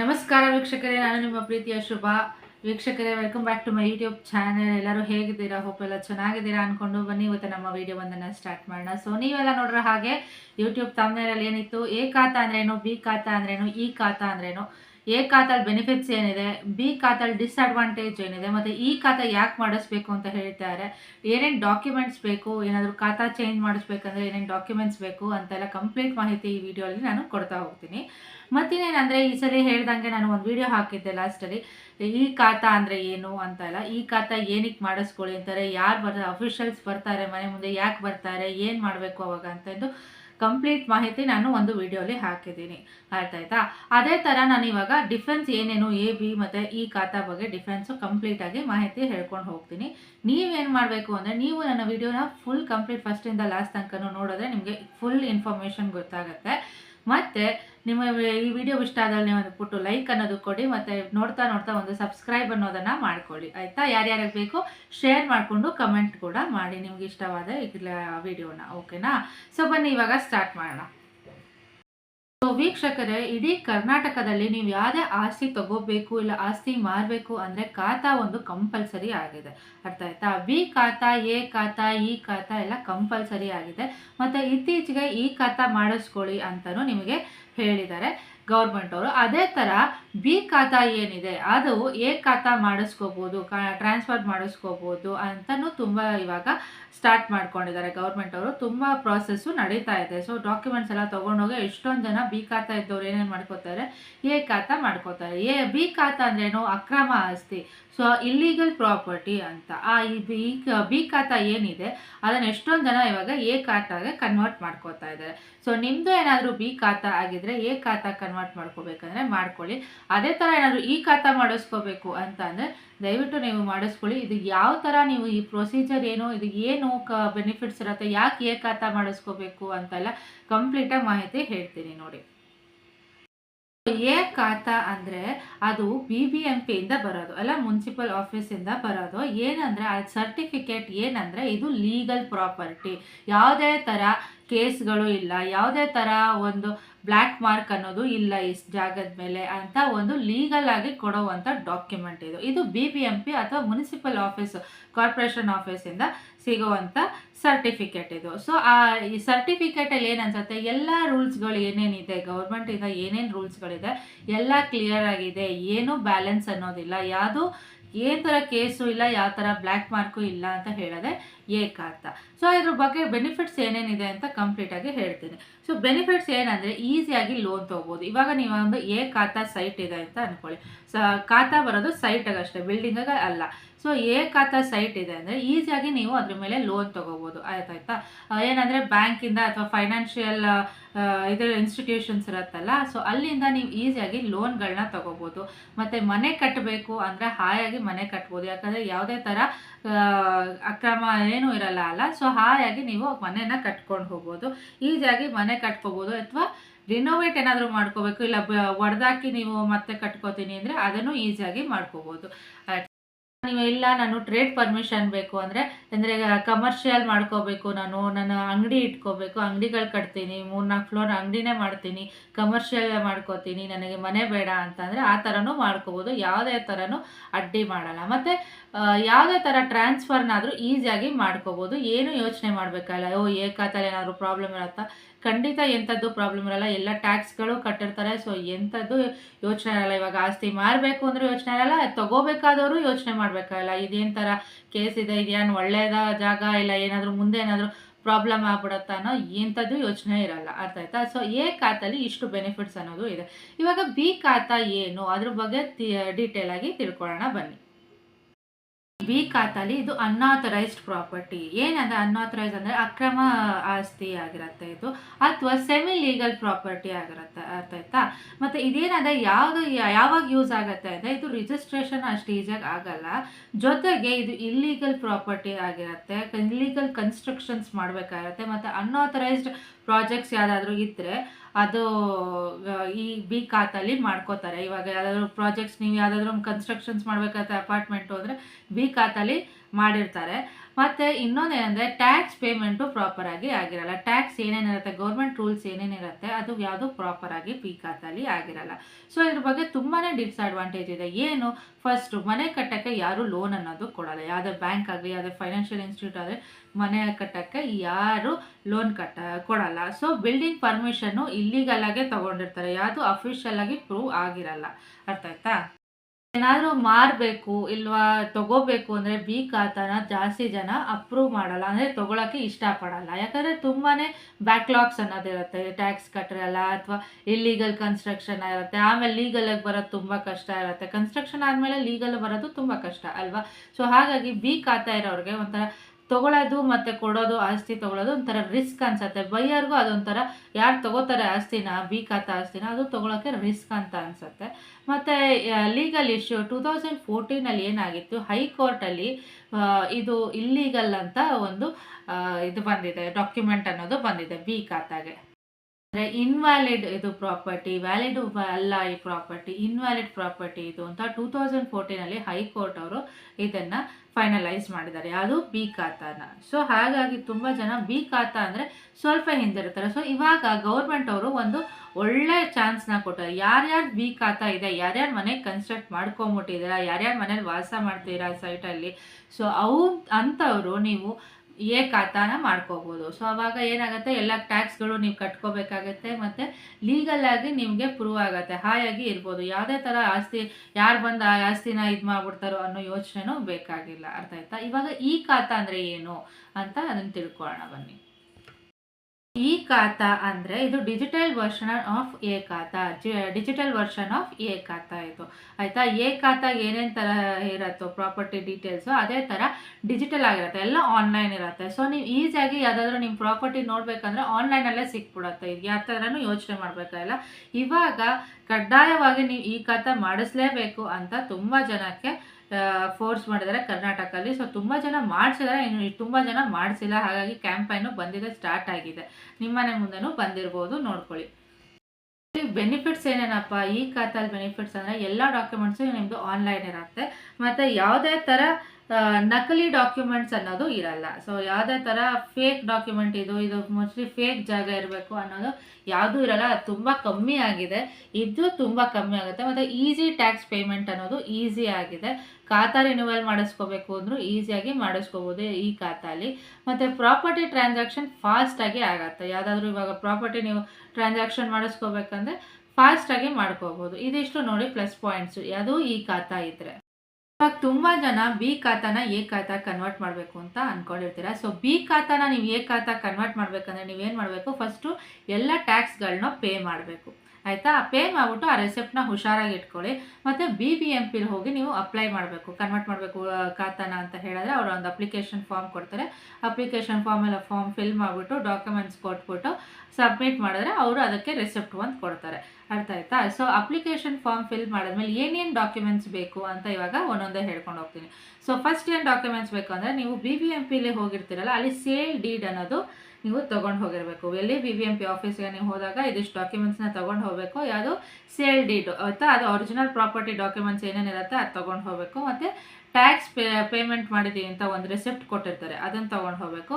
ನಮಸ್ಕಾರ ವೀಕ್ಷಕರೇ, ನಾನು ನಿಮ್ಮ ಪ್ರೀತಿಯ ಶುಭ. ವೀಕ್ಷಕರೇ welcome back to my YouTube channel ಎಲ್ಲರೂ ಹೇಗಿದ್ದೀರಾ? ಹೋಪ್ ಎಲ್ಲ ಚೆನ್ನಾಗಿದ್ದೀರಾ ಅನ್ಕೊಂಡು ಬನ್ನಿ. ಇವತ್ತು ನಮ್ಮ ವಿಡಿಯೋ ಒಂದನ್ನು ಸ್ಟಾರ್ಟ್ ಮಾಡೋಣ. ಸೊ ನೀವೆಲ್ಲ ನೋಡ್ರ ಹಾಗೆ ಯೂಟ್ಯೂಬ್ ತಮ್ಮನೇರಲ್ಲಿ ಏನಿತ್ತು? ಎ ಖಾತಾ ಅಂದ್ರೇನು ಬಿ ಖಾತಾ ಅಂದ್ರೇನು ಇ ಖಾತಾ ಅಂದ್ರೇನು? ಎ ಖಾತಲ್ಲಿ ಬೆನಿಫಿಟ್ಸ್ ಏನಿದೆ, ಬಿ ಖಾತಲ್ಲಿ ಡಿಸ್ಅಡ್ವಾಂಟೇಜ್ ಏನಿದೆ, ಮತ್ತು ಈ ಖಾತಾ ಯಾಕೆ ಮಾಡಿಸ್ಬೇಕು ಅಂತ ಹೇಳ್ತಾರೆ. ಏನೇನು ಡಾಕ್ಯುಮೆಂಟ್ಸ್ ಬೇಕು, ಏನಾದರೂ ಖಾತಾ ಚೇಂಜ್ ಮಾಡಿಸ್ಬೇಕಂದ್ರೆ ಏನೇನು ಡಾಕ್ಯುಮೆಂಟ್ಸ್ ಬೇಕು ಅಂತೆಲ್ಲ ಕಂಪ್ಲೀಟ್ ಮಾಹಿತಿ ಈ ವಿಡಿಯೋಲಿ ನಾನು ಕೊಡ್ತಾ ಹೋಗ್ತೀನಿ. ಮತ್ತಿನ್ನೇನಂದರೆ, ಈ ಸಲ ಹೇಳ್ದಂಗೆ ನಾನು ಒಂದು ವಿಡಿಯೋ ಹಾಕಿದ್ದೆ ಲಾಸ್ಟಲ್ಲಿ ಈ ಖಾತಾ ಅಂದರೆ ಏನು ಅಂತ ಎಲ್ಲ ಈ ಖಾತಾ ಏನಕ್ಕೆ ಮಾಡಿಸ್ಕೊಳ್ಳಿ ಅಂತಾರೆ, ಯಾರು ಬರ್ತಾರೆ ಅಫಿಷಿಯಲ್ಸ್ ಬರ್ತಾರೆ ಮನೆ ಮುಂದೆ ಯಾಕೆ ಬರ್ತಾರೆ, ಏನು ಮಾಡಬೇಕು ಅವಾಗ ಅಂತಂದು ಕಂಪ್ಲೀಟ್ ಮಾಹಿತಿ ನಾನು ಒಂದು ವಿಡಿಯೋಲಿ ಹಾಕಿದ್ದೀನಿ. ಆಯ್ತಾಯ್ತಾ ಆಯ್ತಾ ಅದೇ ಥರ ನಾನು ಇವಾಗ ಡಿಫೆನ್ಸ್ ಏನೇನು ಎ ಬಿ ಮತ್ತು ಈ ಖಾತಾ ಬಗ್ಗೆ ಡಿಫ್ರೆನ್ಸು ಕಂಪ್ಲೀಟಾಗಿ ಮಾಹಿತಿ ಹೇಳ್ಕೊಂಡು ಹೋಗ್ತೀನಿ. ನೀವೇನು ಮಾಡಬೇಕು ಅಂದರೆ ನೀವು ನನ್ನ ವಿಡಿಯೋನ ಫುಲ್ ಕಂಪ್ಲೀಟ್ ಫಸ್ಟಿಂದ ಲಾಸ್ಟ್ ತನಕ ನೋಡಿದ್ರೆ ನಿಮಗೆ ಫುಲ್ ಇನ್ಫಾರ್ಮೇಷನ್ ಗೊತ್ತಾಗುತ್ತೆ. ಮತ್ತು ನಿಮ್ಮ ಈ ವಿಡಿಯೋ ಇಷ್ಟ ಆದಲ್ಲಿ ನೀವು ಪುಟ್ಟು ಲೈಕ್ ಅನ್ನೋದು ಕೊಡಿ, ಮತ್ತು ನೋಡ್ತಾ ನೋಡ್ತಾ ಒಂದು ಸಬ್ಸ್ಕ್ರೈಬ್ ಅನ್ನೋದನ್ನು ಮಾಡ್ಕೊಳ್ಳಿ. ಆಯಿತಾ? ಯಾರ್ಯಾರಿಗೆ ಬೇಕು ಶೇರ್ ಮಾಡಿಕೊಂಡು ಕಮೆಂಟ್ ಕೂಡ ಮಾಡಿ. ನಿಮ್ಗೆ ಇಷ್ಟವಾದ ವಿಡಿಯೋನ ಓಕೆನಾ ಸೊ ಬನ್ನಿ, ಇವಾಗ ಸ್ಟಾರ್ಟ್ ಮಾಡೋಣ. ವೀಕ್ಷಕರೇ, ಇಡೀ ಕರ್ನಾಟಕದಲ್ಲಿ ನೀವು ಯಾವುದೇ ಆಸ್ತಿ ತಗೋಬೇಕು ಇಲ್ಲ ಆಸ್ತಿ ಮಾರಬೇಕು ಅಂದರೆ ಖಾತಾ ಒಂದು ಕಂಪಲ್ಸರಿ ಆಗಿದೆ. ಅರ್ಥ ಆಯ್ತಾ? ಬಿ ಖಾತಾ ಎ ಖಾತಾ ಈ ಖಾತಾ ಎಲ್ಲ ಕಂಪಲ್ಸರಿ ಆಗಿದೆ. ಮತ್ತು ಇತ್ತೀಚೆಗೆ ಈ ಖಾತಾ ಮಾಡಿಸ್ಕೊಳ್ಳಿ ಅಂತಲೂ ನಿಮಗೆ ಹೇಳಿದ್ದಾರೆ. ಗೌರ್ಮೆಂಟ್ ಅವರು. ಅದೇ ಥರ ಬಿ ಖಾತಾ ಏನಿದೆ, ಅದು ಎ ಖಾತಾ ಮಾಡಿಸ್ಕೋಬೋದು ಟ್ರಾನ್ಸ್ಫರ್ ಮಾಡಿಸ್ಕೋಬೋದು ಅಂತಲೂ ತುಂಬ ಇವಾಗ ಸ್ಟಾರ್ಟ್ ಮಾಡ್ಕೊಂಡಿದ್ದಾರೆ ಗೌರ್ಮೆಂಟ್ ಅವರು. ತುಂಬ ಪ್ರಾಸೆಸ್ಸು ನಡೀತಾ ಇದೆ. ಸೊ ಡಾಕ್ಯುಮೆಂಟ್ಸ್ ಎಲ್ಲ ತೊಗೊಂಡೋಗಿ ಎಷ್ಟೊಂದು ಜನ ಬಿ ಖಾತಾ ಇದ್ದವ್ರು ಏನೇನು ಮಾಡ್ಕೋತಾರೆ ಎ ಖಾತಾ ಮಾಡ್ಕೋತಾರೆ. ಎ ಬಿ ಖಾತಾ ಅಂದ್ರೇನು ಅಕ್ರಮ ಆಸ್ತಿ. ಸೊ ಇಲ್ಲೀಗಲ್ ಪ್ರಾಪರ್ಟಿ ಅಂತ. ಆ, ಈ ಬಿ ಬಿ ಖಾತಾ ಏನಿದೆ, ಅದನ್ನು ಎಷ್ಟೊಂದು ಜನ ಇವಾಗ ಎ ಖಾತಾಗೆ ಕನ್ವರ್ಟ್ ಮಾಡ್ಕೋತಾ ಇದ್ದಾರೆ. ಸೊ ನಿಮ್ಮದು ಏನಾದರೂ ಬಿ ಖಾತಾ ಆಗಿದ್ರೆ ಎ ಖಾತಾ ಕನ್ವರ್ಟ್ ಮಾಡ್ಕೋಬೇಕಂದ್ರೆ ಮಾಡ್ಕೊಳ್ಳಿ. ಅದೇ ಥರ ಏನಾದರೂ ಈ ಖಾತಾ ಮಾಡಿಸ್ಕೋಬೇಕು ಅಂತ ಅಂದರೆ ದಯವಿಟ್ಟು ನೀವು ಮಾಡಿಸ್ಕೊಳ್ಳಿ. ಇದು ಯಾವ ಥರ ನೀವು ಈ ಪ್ರೊಸೀಜರ್ ಏನು, ಇದು ಏನು ಕ ಬೆನಿಫಿಟ್ಸ್ ಇರುತ್ತೆ, ಯಾಕೆ ಏ ಖಾತ ಮಾಡಿಸ್ಕೋಬೇಕು ಅಂತೆಲ್ಲ ಕಂಪ್ಲೀಟಾಗಿ ಮಾಹಿತಿ ಹೇಳ್ತೀನಿ ನೋಡಿ. ಎ ಖಾತಾ ಅಂದರೆ ಅದು ಬಿ ಬಿ ಎಂ ಪಿಯಿಂದ ಬರೋದು, ಅಲ್ಲ ಮುನ್ಸಿಪಲ್ ಆಫೀಸಿಂದ ಬರೋದು. ಏನಂದರೆ ಆ ಸರ್ಟಿಫಿಕೇಟ್ ಏನಂದರೆ ಇದು ಲೀಗಲ್ ಪ್ರಾಪರ್ಟಿ ಯಾವುದೇ ಥರ ಕೇಸ್ಗಳು ಇಲ್ಲ, ಯಾವುದೇ ಥರ ಒಂದು ಬ್ಲ್ಯಾಕ್ ಮಾರ್ಕ್ ಅನ್ನೋದು ಇಲ್ಲ ಈ ಜಾಗದ ಮೇಲೆ ಅಂತ ಒಂದು ಲೀಗಲ್ ಆಗಿ ಕೊಡುವಂಥ ಡಾಕ್ಯುಮೆಂಟ್ ಇದು. ಇದು ಬಿ ಬಿ ಎಂ ಪಿ ಅಥವಾ ಮುನಿಸಿಪಲ್ ಆಫೀಸ್ ಕಾರ್ಪೊರೇಷನ್ ಆಫೀಸಿಂದ ಸಿಗುವಂಥ ಸರ್ಟಿಫಿಕೇಟ್ ಇದು. ಸೊ ಆ ಈ ಸರ್ಟಿಫಿಕೇಟಲ್ಲಿ ಏನು ಅನ್ಸುತ್ತೆ ಎಲ್ಲ ರೂಲ್ಸ್ಗಳು ಏನೇನಿದೆ? ಗೌರ್ಮೆಂಟಿಂದ ಏನೇನು ರೂಲ್ಸ್ಗಳಿದೆ ಎಲ್ಲ ಕ್ಲಿಯರ್ ಆಗಿದೆ? ಏನು ಬ್ಯಾಲೆನ್ಸ್ ಅನ್ನೋದಿಲ್ಲ? ಯಾವುದು ಏನು ತರ ಕೇಸು ಇಲ್ಲ ಯಾವ ಥರ ಬ್ಲ್ಯಾಕ್ ಮಾರ್ಕು ಇಲ್ಲ ಅಂತ ಹೇಳದೆ ಏಕಾರ್ಥ. ಸೊ ಇದ್ರ ಬಗ್ಗೆ ಬೆನಿಫಿಟ್ಸ್ ಏನೇನಿದೆ ಅಂತ ಕಂಪ್ಲೀಟಾಗಿ ಹೇಳ್ತೀನಿ. ಸೊ ಬೆನಿಫಿಟ್ಸ್ ಏನಂದರೆ ಈಸಿಯಾಗಿ ಲೋನ್ ತಗೋಬಹುದು ಇವಾಗ ನೀವು ಒಂದು ಏ ಖಾತಾ ಸೈಟ್ ಇದೆ ಅಂತ ಅಂದ್ಕೊಳ್ಳಿ ಸ, ಖಾತಾ ಬರೋದು ಸೈಟಾಗಷ್ಟೇ ಬಿಲ್ಡಿಂಗಾಗ ಅಲ್ಲ. ಸೊ ಏಕಾತ ಸೈಟ್ ಇದೆ ಅಂದರೆ ಈಸಿಯಾಗಿ ನೀವು ಅದ್ರ ಮೇಲೆ ಲೋನ್ ತೊಗೋಬೋದು. ಆಯ್ತಾಯ್ತಾ ಏನಂದರೆ ಬ್ಯಾಂಕಿಂದ ಅಥವಾ ಫೈನಾನ್ಷಿಯಲ್ ಇದರ ಇನ್ಸ್ಟಿಟ್ಯೂಷನ್ಸ್ ಇರುತ್ತಲ್ಲ ಸೊ ಅಲ್ಲಿಂದ ನೀವು ಈಸಿಯಾಗಿ ಲೋನ್ಗಳನ್ನ ತೊಗೋಬೋದು. ಮತ್ತು ಮನೆ ಕಟ್ಟಬೇಕು ಅಂದರೆ ಹಾಯಾಗಿ ಮನೆ ಕಟ್ಬೋದು. ಯಾಕಂದರೆ ಯಾವುದೇ ಥರ ಅಕ್ರಮ ಏನು ಇರಲ್ಲ ಅಲ್ಲ ಸೊ ಹಾಯಾಗಿ ನೀವು ಮನೆನ ಕಟ್ಕೊಂಡು ಹೋಗ್ಬೋದು. ಈಸಿಯಾಗಿ ಮನೆ ಕಟ್ಕೋಬೋದು ಅಥವಾ ರಿನೋವೇಟ್ ಏನಾದರೂ ಮಾಡ್ಕೋಬೇಕು. ಇಲ್ಲ ಒಡೆದಾಕಿ ನೀವು ಮತ್ತೆ ಕಟ್ಕೋತೀನಿ ಅಂದರೆ ಅದನ್ನು ಈಸಿಯಾಗಿ ಮಾಡ್ಕೋಬೋದು. ನೀವು ಇಲ್ಲ ನಾನು ಟ್ರೇಡ್ ಪರ್ಮಿಷನ್ ಬೇಕು ಅಂದರೆ ಅಂದರೆ ಕಮರ್ಷಿಯಲ್ ಮಾಡ್ಕೋಬೇಕು ನಾನು, ನನ್ನ ಅಂಗಡಿ ಇಟ್ಕೋಬೇಕು, ಅಂಗಡಿಗಳು ಕಟ್ತೀನಿ ಮೂರ್ನಾಲ್ಕು ಫ್ಲೋರ್ ಅಂಗಡಿನೇ ಮಾಡ್ತೀನಿ ಕಮರ್ಷಿಯಲ್ ಮಾಡ್ಕೋತೀನಿ, ನನಗೆ ಮನೆ ಬೇಡ ಅಂತಂದರೆ ಆ ಥರನೂ ಮಾಡ್ಕೋಬೋದು, ಯಾವುದೇ ಥರನೂ ಅಡ್ಡಿ ಮಾಡಲ್ಲ. ಮತ್ತು ಯಾವುದೇ ಥರ ಟ್ರಾನ್ಸ್ಫರ್ನಾದರೂ ಈಸಿಯಾಗಿ ಮಾಡ್ಕೋಬೋದು. ಏನು ಯೋಚನೆ ಮಾಡಬೇಕಲ್ಲ? ಓ ಏಕಾತಲ್ಲಿ ಏನಾದರೂ ಪ್ರಾಬ್ಲಮ್ ಇರುತ್ತಾ? ಖಂಡಿತ ಎಂಥದ್ದು ಪ್ರಾಬ್ಲಮ್ ಇರಲ್ಲ. ಎಲ್ಲ ಟ್ಯಾಕ್ಸ್ಗಳು ಕಟ್ಟಿರ್ತಾರೆ. ಸೊ ಎಂಥದ್ದು ಯೋಚನೆ ಇರಲ್ಲ. ಇವಾಗ ಆಸ್ತಿ ಮಾರಬೇಕು ಅಂದರೂ ಯೋಚನೆ ಇರಲ್ಲ. ತೊಗೋಬೇಕಾದವರು ಯೋಚನೆ ಮಾಡಬೇಕಲ್ಲ. ಇದೇನು ಥರ ಕೇಸ್ ಇದೆ? ಇದೇನು ಒಳ್ಳೆಯದ ಜಾಗ ಇಲ್ಲ? ಏನಾದರೂ ಮುಂದೆ ಏನಾದರೂ ಪ್ರಾಬ್ಲಮ್ ಆಗ್ಬಿಡುತ್ತಾ ಅನ್ನೋ ಎಂಥದ್ದು ಯೋಚನೆ ಇರಲ್ಲ. ಅರ್ಥ ಆಯ್ತಾ? ಸೊ ಎ ಖಾತಲ್ಲಿ ಇಷ್ಟು ಬೆನಿಫಿಟ್ಸ್ ಅನ್ನೋದು ಇದೆ. ಇವಾಗ ಬಿ ಖಾತ ಏನು? ಅದ್ರ ಬಗ್ಗೆ ಡೀಟೇಲ್ ಆಗಿ ತಿಳ್ಕೊಳ್ಳೋಣ. ಬನ್ನಿ. ಬಿ ಖಾತಾಲಿ ಇದು ಅನ್ಆಥರೈಸ್ಡ್ ಪ್ರಾಪರ್ಟಿ ಏನಂದ್ರೆ ಅನ್ಆಥರೈಸ್ ಅಂದರೆ ಅಕ್ರಮ ಆಸ್ತಿ ಆಗಿರುತ್ತೆ ಇದು, ಅಥವಾ ಸೆಮಿ ಲೀಗಲ್ ಪ್ರಾಪರ್ಟಿ ಆಗಿರುತ್ತೆ, ಅರ್ಥ ಆಯ್ತಾ? ಮತ್ತು ಇದೇನಂದ್ರೆ ಯಾವುದು ಯಾವಾಗ ಯೂಸ್ ಆಗುತ್ತೆ ಅಂದರೆ ಇದು ರಿಜಿಸ್ಟ್ರೇಷನ್ ಅಷ್ಟು ಈಸಿಯಾಗಿ ಆಗಲ್ಲ. ಜೊತೆಗೆ ಇದು ಇಲ್ಲೀಗಲ್ ಪ್ರಾಪರ್ಟಿ ಆಗಿರುತ್ತೆ ಇಲ್ಲೀಗಲ್ ಕನ್ಸ್ಟ್ರಕ್ಷನ್ಸ್ ಮಾಡಬೇಕಾಗತ್ತೆ, ಮತ್ತು ಅನ್ಆಥರೈಸ್ಡ್ ಪ್ರಾಜೆಕ್ಟ್ಸ್ ಯಾವುದಾದ್ರೂ ಇದ್ದರೆ ಅದು ಈ ಬಿ ಖಾತಲ್ಲಿ ಮಾಡ್ಕೋತಾರೆ. ಇವಾಗ ಯಾವುದಾದ್ರೂ ಪ್ರಾಜೆಕ್ಟ್ಸ್ ನೀವು ಯಾವುದಾದ್ರೂ ಕನ್ಸ್ಟ್ರಕ್ಷನ್ಸ್ ಮಾಡಬೇಕಾದ್ರೆ ಅಪಾರ್ಟ್ಮೆಂಟು ಅಂದರೆ ಬಿ ಖಾತಲ್ಲಿ ಮಾಡಿರ್ತಾರೆ. ಮತ್ತು ಇನ್ನೊಂದೇನೆಂದರೆ ಟ್ಯಾಕ್ಸ್ ಪೇಮೆಂಟು ಪ್ರಾಪರಾಗಿ ಆಗಿರಲ್ಲ. ಟ್ಯಾಕ್ಸ್ ಏನೇನಿರುತ್ತೆ ಗೌರ್ಮೆಂಟ್ ರೂಲ್ಸ್ ಏನೇನಿರುತ್ತೆ, ಅದು ಯಾವುದು ಪ್ರಾಪರಾಗಿ ಪಿ ಖಾತಲ್ಲಿ ಆಗಿರಲ್ಲ. ಸೊ ಇದ್ರ ಬಗ್ಗೆ ತುಂಬಾ ಡಿಸ್ಅಡ್ವಾಂಟೇಜ್ ಇದೆ. ಏನು? ಫಸ್ಟು ಮನೆ ಕಟ್ಟೋಕ್ಕೆ ಯಾರು ಲೋನ್ ಅನ್ನೋದು ಕೊಡಲ್ಲ. ಯಾವುದೇ ಬ್ಯಾಂಕ್ ಆಗಲಿ, ಯಾವುದೇ ಫೈನಾನ್ಷಿಯಲ್ ಇನ್ಸ್ಟಿಟ್ಯೂಟ್ ಆದರೆ ಮನೆ ಕಟ್ಟೋಕ್ಕೆ ಯಾರು ಲೋನ್ ಕಟ್ಟ, ಕೊಡಲ್ಲ. ಸೊ ಬಿಲ್ಡಿಂಗ್ ಪರ್ಮಿಷನ್ನು ಇಲ್ಲಿಗಲ್ಲಾಗೆ ತೊಗೊಂಡಿರ್ತಾರೆ. ಯಾವುದು ಅಫಿಷಿಯಲ್ ಆಗಿ ಪ್ರೂವ್ ಆಗಿರಲ್ಲ. ಅರ್ಥ ಆಯ್ತಾ? ಏನಾದರೂ ಮಾರಬೇಕು ಇಲ್ವಾ, ತಗೋಬೇಕು ಅಂದರೆ ಬಿ ಖಾತಾನ ಜಾಸ್ತಿ ಜನ ಅಪ್ರೂವ್ ಮಾಡಲ್ಲ. ಅಂದರೆ ತೊಗೊಳಕ್ಕೆ ಇಷ್ಟಪಡಲ್ಲ. ಯಾಕಂದರೆ ತುಂಬಾ ಬ್ಯಾಕ್ಲಾಗ್ಸ್ ಅನ್ನೋದಿರುತ್ತೆ ಟ್ಯಾಕ್ಸ್ ಕಟ್ಟಿರಲ್ಲ ಅಥವಾ ಇಲ್ಲೀಗಲ್ ಕನ್ಸ್ಟ್ರಕ್ಷನ್ ಇರುತ್ತೆ. ಆಮೇಲೆ ಲೀಗಲಾಗಿ ಬರೋದು ತುಂಬ ಕಷ್ಟ ಇರುತ್ತೆ. ಕನ್ಸ್ಟ್ರಕ್ಷನ್ ಆದಮೇಲೆ ಲೀಗಲ್ ಬರೋದು ತುಂಬ ಕಷ್ಟ ಅಲ್ವಾ? ಸೊ ಹಾಗಾಗಿ ಬಿ ಖಾತಾ ಇರೋರಿಗೆ ಒಂಥರ ತೊಗೊಳೋದು ಮತ್ತು ಕೊಡೋದು, ಆಸ್ತಿ ತೊಗೊಳೋದು ಒಂಥರ ರಿಸ್ಕ್ ಅನ್ಸುತ್ತೆ. ಬೈಯರ್ಗೂ ಅದೊಂಥರ ಯಾರು ತೊಗೋತಾರೆ ಆಸ್ತಿನ ಬೀಕಾತ ಆಸ್ತಿನ, ಅದು ತೊಗೊಳಕ್ಕೆ ರಿಸ್ಕ್ ಅಂತ ಅನಿಸುತ್ತೆ. ಮತ್ತು ಲೀಗಲ್ ಇಶ್ಯೂ ಟೂ ತೌಸಂಡ್ ಫೋರ್ಟೀನಲ್ಲಿ ಏನಾಗಿತ್ತು? ಹೈಕೋರ್ಟಲ್ಲಿ ಇದು ಇಲ್ಲೀಗಲ್ ಅಂತ ಒಂದು ಇದು ಬಂದಿದೆ ಡಾಕ್ಯುಮೆಂಟ್ ಅನ್ನೋದು ಬಂದಿದೆ ಬಿ ಖಾತಾಗೆ ಅಂದರೆ ಇನ್ವ್ಯಾಲಿಡ್ ಇದು ಪ್ರಾಪರ್ಟಿ ವ್ಯಾಲಿಡ್ ಅಲ್ಲ ಈ ಪ್ರಾಪರ್ಟಿ ಇನ್ವ್ಯಾಲಿಡ್ ಪ್ರಾಪರ್ಟಿ ಇದು ಅಂತ ಟೂ ತೌಸಂಡ್ ಫೋರ್ಟೀನಲ್ಲಿ ಹೈಕೋರ್ಟ್ ಅವರು ಇದನ್ನು ಫೈನಲೈಸ್ ಮಾಡಿದ್ದಾರೆ. ಅದು ಬಿ ಖಾತಾನ. ಸೊ ಹಾಗಾಗಿ ತುಂಬ ಜನ ಬಿ ಖಾತಾ ಅಂದರೆ ಸ್ವಲ್ಪ ಹಿಂದಿರ್ತಾರೆ ಸೊ ಇವಾಗ ಗೌರ್ಮೆಂಟ್ ಅವರು ಒಂದು ಒಳ್ಳೆ ಚಾನ್ಸ್ನ ಕೊಟ್ಟಾರೆ ಯಾರ್ಯಾರು ಬಿ ಖಾತಾ ಇದೆ, ಯಾರ್ಯಾರು ಮನೆ ಕನ್ಸ್ಟ್ರಕ್ಟ್ ಮಾಡ್ಕೊಂಬಿಟ್ಟಿದ್ದೀರಾ, ಯಾರ್ಯಾರು ಮನೇಲಿ ವಾಸ ಮಾಡ್ತೀರಾ ಸೈಟಲ್ಲಿ ಸೊ ಅವು ಅಂಥವರು ನೀವು ಎ ಖಾತಾನ ಮಾಡ್ಕೋಬೋದು. ಸೊ ಅವಾಗ ಏನಾಗುತ್ತೆ? ಎಲ್ಲ ಟ್ಯಾಕ್ಸ್ಗಳು ನೀವು ಕಟ್ಕೋಬೇಕಾಗತ್ತೆ ಮತ್ತು ಲೀಗಲ್ ಆಗಿ ನಿಮಗೆ ಪ್ರೂವ್ ಆಗುತ್ತೆ. ಹಾಯಾಗಿ ಇರ್ಬೋದು. ಯಾವುದೇ ಥರ ಆಸ್ತಿ, ಯಾರು ಬಂದು ಆ ಆಸ್ತಿನ ಇದು ಮಾಡ್ಬಿಡ್ತಾರೋ ಅನ್ನೋ ಯೋಚನೆನೂ ಬೇಕಾಗಿಲ್ಲ. ಅರ್ಥ ಆಯ್ತಾ? ಇವಾಗ ಈ ಖಾತಾ ಅಂದರೆ ಏನು ಅಂತ ಅದನ್ನು ತಿಳ್ಕೊಳ್ಳೋಣ ಬನ್ನಿ. ಈ ಖಾತಾ ಅಂದರೆ ಇದು digital version of A khata digital version of A khata ಇದು. ಆಯಿತಾ? ಎ ಖಾತಾ ಏನೇನು ಥರ ಇರುತ್ತೋ ಪ್ರಾಪರ್ಟಿ ಡೀಟೇಲ್ಸು ಅದೇ ಥರ ಡಿಜಿಟಲ್ ಆಗಿರುತ್ತೆ. ಎಲ್ಲ ಆನ್ಲೈನ್ ಇರುತ್ತೆ. ಸೊ ನೀವು ಈಸಿಯಾಗಿ ಯಾವುದಾದ್ರೂ ನಿಮ್ಮ ಪ್ರಾಪರ್ಟಿ ನೋಡಬೇಕಂದ್ರೆ ಆನ್ಲೈನಲ್ಲೇ ಸಿಕ್ಬಿಡುತ್ತೆ. ಇದು ಯಾವ ಥರನೂ ಯೋಚನೆ ಮಾಡಬೇಕಾಗಿಲ್ಲ ಇವಾಗ ಕಡ್ಡಾಯವಾಗಿ ನೀವು ಈ ಖಾತಾ ಮಾಡಿಸ್ಲೇಬೇಕು ಅಂತ ತುಂಬ ಜನಕ್ಕೆ ಫೋರ್ಸ್ ಮಾಡಿದ್ದಾರೆ ಕರ್ನಾಟಕದಲ್ಲಿ. ಸೊ ತುಂಬ ಜನ ಮಾಡಿಸಿದ್ದಾರೆ. ಇನ್ನು ತುಂಬ ಜನ ಮಾಡಿಸಿಲ್ಲ. ಹಾಗಾಗಿ ಕ್ಯಾಂಪೈನು ಬಂದಿದೆ ಸ್ಟಾರ್ಟ್ ಆಗಿದೆ. ನಿಮ್ಮನೆ ಮುಂದೆನೂ ಬಂದಿರ್ಬೋದು. ನೋಡ್ಕೊಳ್ಳಿ. ಬೆನಿಫಿಟ್ಸ್ ಏನೇನಪ್ಪ? ಈ ಖಾತಲ್ಲಿ ಬೆನಿಫಿಟ್ಸ್ ಅಂದರೆ ಎಲ್ಲ ಡಾಕ್ಯುಮೆಂಟ್ಸು ನಿಮ್ಮದು ಆನ್ಲೈನ್ ಇರುತ್ತೆ. ಮತ್ತು ಯಾವುದೇ ಥರ ನಕಲಿ ಡಾಕ್ಯುಮೆಂಟ್ಸ್ ಅನ್ನೋದು ಇರಲ್ಲ. ಸೊ ಯಾವುದೇ ಥರ ಫೇಕ್ ಡಾಕ್ಯುಮೆಂಟ್ ಇದು ಇದು ಮೋಸ್ಟ್ಲಿ ಫೇಕ್ ಜಾಗ ಇರಬೇಕು ಅನ್ನೋದು ಯಾವುದೂ ಇರಲ್ಲ. ಅದು ತುಂಬ ಕಮ್ಮಿ ಆಗಿದೆ. ಇದು ತುಂಬ ಕಮ್ಮಿ ಆಗುತ್ತೆ. ಮತ್ತು ಈಸಿ ಟ್ಯಾಕ್ಸ್ ಪೇಮೆಂಟ್ ಅನ್ನೋದು ಈಸಿ ಆಗಿದೆ. ಖಾತಾ ರಿನ್ಯೂವಲ್ ಮಾಡಿಸ್ಕೋಬೇಕು ಅಂದರೂ ಈಸಿಯಾಗಿ ಮಾಡಿಸ್ಕೋಬೋದು ಈ ಖಾತಾಲಿ. ಮತ್ತು ಪ್ರಾಪರ್ಟಿ ಟ್ರಾನ್ಸಾಕ್ಷನ್ ಫಾಸ್ಟಾಗಿ ಆಗುತ್ತೆ. ಯಾವುದಾದ್ರೂ ಇವಾಗ ಪ್ರಾಪರ್ಟಿ ನೀವು ಟ್ರಾನ್ಸಾಕ್ಷನ್ ಮಾಡಿಸ್ಕೋಬೇಕಂದ್ರೆ ಫಾಸ್ಟಾಗಿ ಮಾಡ್ಕೋಬೋದು. ಇದಿಷ್ಟು ನೋಡಿ ಪ್ಲಸ್ ಪಾಯಿಂಟ್ಸು ಅದು ಈ ಖಾತಾ ಇದ್ದರೆ ಇವಾಗ ತುಂಬ ಜನ ಬಿ ಖಾತಾನ ಎ ಖಾತಾ ಕನ್ವರ್ಟ್ ಮಾಡಬೇಕು ಅಂತ ಅನ್ಕೊಂಡಿರ್ತೀರ. ಸೊ ಬಿ ಖಾತಾನ ನೀವು ಎ ಖಾತಾ ಕನ್ವರ್ಟ್ ಮಾಡಬೇಕಂದ್ರೆ ನೀವೇನು ಮಾಡಬೇಕು? ಫಸ್ಟು ಎಲ್ಲ ಟ್ಯಾಕ್ಸ್ಗಳನ್ನ ಪೇ ಮಾಡಬೇಕು. ಆಯಿತಾ? ಪೇ ಮಾಡಿಬಿಟ್ಟು ಆ ರೆಸೆಪ್ಟ್ನ ಹುಷಾರಾಗಿ ಇಟ್ಕೊಳ್ಳಿ. ಮತ್ತು ಬಿ ಬಿ ಎಂ ಪಿಲಿ ಹೋಗಿ ನೀವು ಅಪ್ಲೈ ಮಾಡಬೇಕು ಕನ್ವರ್ಟ್ ಮಾಡಬೇಕು ಖಾತಾನ ಅಂತ ಹೇಳಿದ್ರೆ ಅವರು ಒಂದು ಅಪ್ಲಿಕೇಶನ್ ಫಾರ್ಮ್ ಕೊಡ್ತಾರೆ. ಅಪ್ಲಿಕೇಶನ್ ಫಾರ್ಮ್ ಎಲ್ಲ ಫಾರ್ಮ್ ಫಿಲ್ ಮಾಡಿಬಿಟ್ಟು ಡಾಕ್ಯುಮೆಂಟ್ಸ್ ಕೊಟ್ಬಿಟ್ಟು ಸಬ್ಮಿಟ್ ಮಾಡಿದ್ರೆ ಅವರು ಅದಕ್ಕೆ ರೆಸಿಪ್ಟ್ ಒಂದು ಕೊಡ್ತಾರೆ. ಅರ್ಥ ಆಯ್ತಾ? ಸೊ ಅಪ್ಲಿಕೇಶನ್ ಫಾರ್ಮ್ ಫಿಲ್ ಮಾಡಿದ್ಮೇಲೆ ಏನೇನು ಡಾಕ್ಯುಮೆಂಟ್ಸ್ ಬೇಕು ಅಂತ ಇವಾಗ ಒಂದೊಂದೇ ಹೇಳ್ಕೊಂಡು ಹೋಗ್ತೀನಿ. ಸೊ ಫಸ್ಟ್ ಏನು ಡಾಕ್ಯುಮೆಂಟ್ಸ್ ಬೇಕು ಅಂದರೆ ನೀವು ಬಿ ಬಿ ಎಂ ಪಿಲಿ ಹೋಗಿರ್ತೀರಲ್ಲ, ಅಲ್ಲಿ ಸೇಲ್ ಡೀಡ್ ಅನ್ನೋದು ನೀವು ತೊಗೊಂಡು ಹೋಗಿರಬೇಕು. ಎಲ್ಲಿ ಬಿ ಬಿ ಎಂ ಪಿ ಆಫೀಸ್ಗೆ ನೀವು ಹೋದಾಗ ಇದಿಷ್ಟು ಡಾಕ್ಯುಮೆಂಟ್ಸ್ನ ತೊಗೊಂಡು ಹೋಗಬೇಕು. ಯಾವುದು ಸೇಲ್ ಡೀಡ್ ಆಯಿತಾ ಅದು ಒರಿಜಿನಲ್ ಪ್ರಾಪರ್ಟಿ ಡಾಕ್ಯುಮೆಂಟ್ಸ್ ಏನೇನಿರುತ್ತೆ ಅದು ತೊಗೊಂಡು ಹೋಗಬೇಕು. ಮತ್ತು ಟ್ಯಾಕ್ಸ್ ಪೇ ಪೇಮೆಂಟ್ ಮಾಡಿದ್ದೀವಿ ಅಂತ ಒಂದು ರೆಸಿಪ್ಟ್ ಕೊಟ್ಟಿರ್ತಾರೆ. ಅದನ್ನು ತೊಗೊಂಡು ಹೋಗಬೇಕು.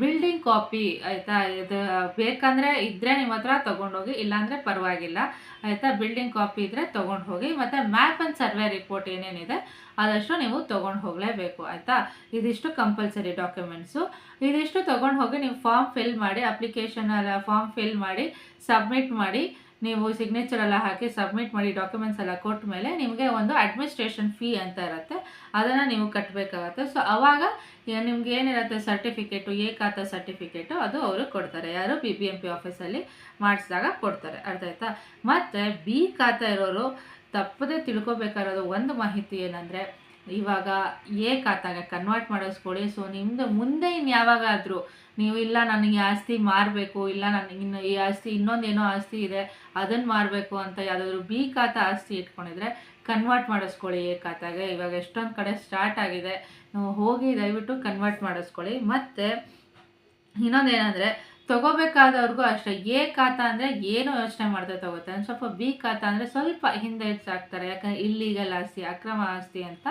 ಬಿಲ್ಡಿಂಗ್ ಕಾಪಿ ಆಯಿತಾ? ಇದು ಬೇಕಂದರೆ ಇದ್ದರೆ ನಿಮ್ಮ ಹತ್ರ ತೊಗೊಂಡೋಗಿ, ಇಲ್ಲಾಂದರೆ ಪರವಾಗಿಲ್ಲ. ಆಯಿತಾ? ಬಿಲ್ಡಿಂಗ್ ಕಾಪಿ ಇದ್ದರೆ ತೊಗೊಂಡು ಹೋಗಿ ಮತ್ತು ಮ್ಯಾಪ್ ಆ್ಯಂಡ್ ಸರ್ವೆ ರಿಪೋರ್ಟ್ ಏನೇನಿದೆ, ಅದಷ್ಟು ನೀವು ತೊಗೊಂಡು ಹೋಗಲೇಬೇಕು ಆಯಿತಾ? ಇದಿಷ್ಟು ಕಂಪಲ್ಸರಿ ಡಾಕ್ಯುಮೆಂಟ್ಸು. ಇದಿಷ್ಟು ತೊಗೊಂಡು ಹೋಗಿ ನೀವು ಫಾರ್ಮ್ ಫಿಲ್ ಮಾಡಿ ಅಪ್ಲಿಕೇಶನ್ ಫಾರ್ಮ್ ಫಿಲ್ ಮಾಡಿ, ಸಬ್ಮಿಟ್ ಮಾಡಿ ನೀವು ಸಿಗ್ನೇಚರ್ ಎಲ್ಲ ಹಾಕಿ ಸಬ್ಮಿಟ್ ಮಾಡಿ ಡಾಕ್ಯುಮೆಂಟ್ಸ್ ಎಲ್ಲ ಕೊಟ್ಟ ಮೇಲೆ ನಿಮಗೆ ಒಂದು ಅಡ್ಮಿನಿಸ್ಟ್ರೇಷನ್ ಫೀ ಅಂತ ಇರುತ್ತೆ. ಅದನ್ನು ನೀವು ಕಟ್ಟಬೇಕಾಗತ್ತೆ ಸೊ ಅವಾಗ ನಿಮ್ಗೆ ಏನಿರುತ್ತೆ ಸರ್ಟಿಫಿಕೇಟು ಎ ಖಾತಾ ಸರ್ಟಿಫಿಕೇಟು ಅದು ಅವರು ಕೊಡ್ತಾರೆ. ಯಾರು ಬಿ ಬಿ ಎಂ ಪಿ ಆಫೀಸಲ್ಲಿ ಮಾಡಿಸಿದಾಗ ಕೊಡ್ತಾರೆ. ಅರ್ಥ ಆಯ್ತಾ? ಮತ್ತು ಬಿ ಖಾತಾ ಇರೋರು ತಪ್ಪದೇ ತಿಳ್ಕೊಬೇಕಾಗಿರೋದು ಒಂದು ಮಾಹಿತಿ ಏನಂದರೆ ಇವಾಗ ಎ ಕಾತಾಗ ಕನ್ವರ್ಟ್ ಮಾಡಿಸ್ಕೊಳ್ಳಿ ಸೊ ನಿಮ್ಮದು ಮುಂದೆ ಇನ್ನು ಯಾವಾಗಾದರೂ ನೀವು ಇಲ್ಲ ನನಗೆ ಆಸ್ತಿ ಮಾರಬೇಕು, ಇಲ್ಲ ನನಗೆ ಇನ್ನು ಈ ಆಸ್ತಿ, ಇನ್ನೊಂದೇನೋ ಆಸ್ತಿ ಇದೆ ಅದನ್ನು ಮಾರಬೇಕು ಅಂತ ಯಾವುದಾದ್ರು ಬಿ ಖಾತ ಆಸ್ತಿ ಇಟ್ಕೊಂಡಿದ್ರೆ ಕನ್ವರ್ಟ್ ಮಾಡಿಸ್ಕೊಳ್ಳಿ ಎ ಖಾತಾಗೆ ಇವಾಗ ಎಷ್ಟೊಂದು ಕಡೆ ಸ್ಟಾರ್ಟ್ ಆಗಿದೆ. ಹೋಗಿ ದಯವಿಟ್ಟು ಕನ್ವರ್ಟ್ ಮಾಡಿಸ್ಕೊಳ್ಳಿ ಮತ್ತು ಇನ್ನೊಂದೇನೆಂದರೆ ತಗೋಬೇಕಾದವ್ರಿಗೂ ಅಷ್ಟೇ, ಎ ಖಾತ ಅಂದರೆ ಏನು ಯೋಚನೆ ಮಾಡ್ತಾ ತಗೋತಾರೆ? ಸ್ವಲ್ಪ ಬಿ ಖಾತ ಅಂದರೆ ಸ್ವಲ್ಪ ಹಿಂದೆ ಹಾಕ್ತಾರೆ ಯಾಕಂದರೆ ಇಲ್ಲೀಗಲ್ ಆಸ್ತಿ, ಅಕ್ರಮ ಆಸ್ತಿ ಅಂತ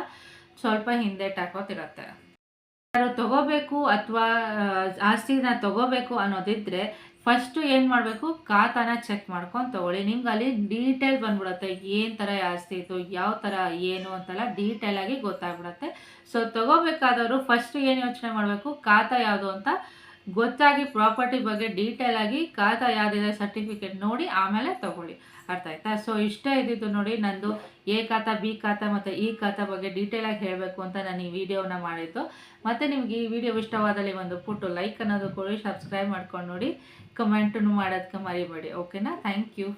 ಸ್ವಲ್ಪ ಹಿಂದೆ ಹಾಕೋತಿರುತ್ತೆ ಯಾರು ತಗೋಬೇಕು ಅಥವಾ ಆಸ್ತಿನ ತಗೋಬೇಕು ಅನ್ನೋದಿದ್ರೆ ಫಸ್ಟು ಏನು ಮಾಡಬೇಕು? ಖಾತಾನ ಚೆಕ್ ಮಾಡ್ಕೊಂಡು ತೊಗೊಳ್ಳಿ. ನಿಮ್ಗೆ ಅಲ್ಲಿ ಡೀಟೇಲ್ ಬಂದ್ಬಿಡುತ್ತೆ, ಏನು ಥರ ಆಸ್ತಿ ಇತ್ತು ಯಾವ ಥರ ಏನು ಅಂತೆಲ್ಲ ಡೀಟೇಲಾಗಿ ಗೊತ್ತಾಗ್ಬಿಡುತ್ತೆ. ಸೊ ತಗೋಬೇಕಾದವರು ಫಸ್ಟ್ ಏನು ಯೋಚನೆ ಮಾಡಬೇಕು? ಖಾತ ಯಾವುದು ಅಂತ ಗೊತ್ತಾಗಿ ಪ್ರಾಪರ್ಟಿ ಬಗ್ಗೆ ಡೀಟೇಲ್ ಆಗಿ ಖಾತಾ ಯಾವುದಿದೆ ಸರ್ಟಿಫಿಕೇಟ್ ನೋಡಿ ಆಮೇಲೆ ತಗೊಳ್ಳಿ. ಅರ್ಥ ಆಯ್ತಾ? ಸೊ ಇಷ್ಟ ಇದ್ದಿದ್ದು ನೋಡಿ ನಂದು ಎ ಖಾತಾ, ಬಿ ಖಾತಾ ಮತ್ತು ಈ ಖಾತಾ ಬಗ್ಗೆ ಡೀಟೇಲಾಗಿ ಹೇಳಬೇಕು ಅಂತ ನಾನು ಈ ವಿಡಿಯೋನ ಮಾಡಿದ್ದು. ಮತ್ತು ನಿಮ್ಗೆ ಈ ವಿಡಿಯೋ ಇಷ್ಟವಾದಲ್ಲಿ ಒಂದು ಪುಟ್ಟು ಲೈಕ್ ಅನ್ನೋದು ಕೊಡಿ ಸಬ್ಸ್ಕ್ರೈಬ್ ಮಾಡ್ಕೊಂಡು ನೋಡಿ. ಕಮೆಂಟನ್ನು ಮಾಡೋದಕ್ಕೆ ಮರಿಬೇಡಿ. ಓಕೆನಾ ಥ್ಯಾಂಕ್ ಯು